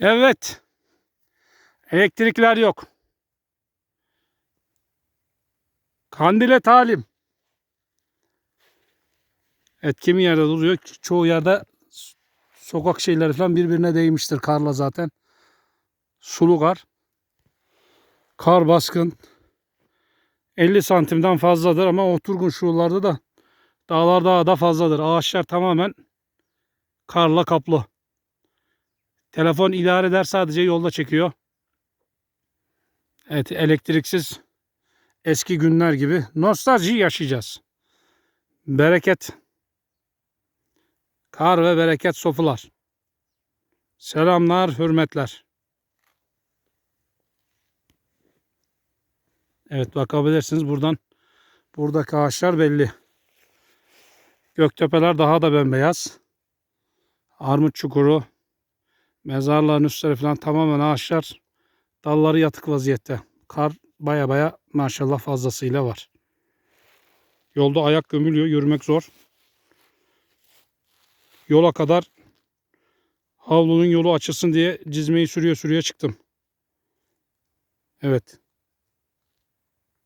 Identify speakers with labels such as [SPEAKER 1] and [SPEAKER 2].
[SPEAKER 1] Evet. Elektrikler yok. Kandile talim. Evet kimi yerde duruyor. Çoğu yerde sokak şeyleri falan birbirine değmiştir karla zaten. Sulu kar. Kar baskın. 50 santimden fazladır ama oturgun şuralarda da dağlar daha da fazladır. Ağaçlar tamamen karla kaplı. Telefon idare eder sadece yolda çekiyor. Evet elektriksiz eski günler gibi nostalji yaşayacağız. Bereket. Kar ve bereket sofular. Selamlar, hürmetler. Evet bakabilirsiniz buradan. Buradaki ağaçlar belli. Göktepeler daha da bembeyaz. Armut çukuru, mezarlığın üstleri falan tamamen ağaçlar dalları yatık vaziyette. Kar baya baya maşallah fazlasıyla var. Yolda ayak gömülüyor, yürümek zor. Yola kadar havlunun yolu açılsın diye cizmeyi sürüyor sürüyor çıktım. Evet.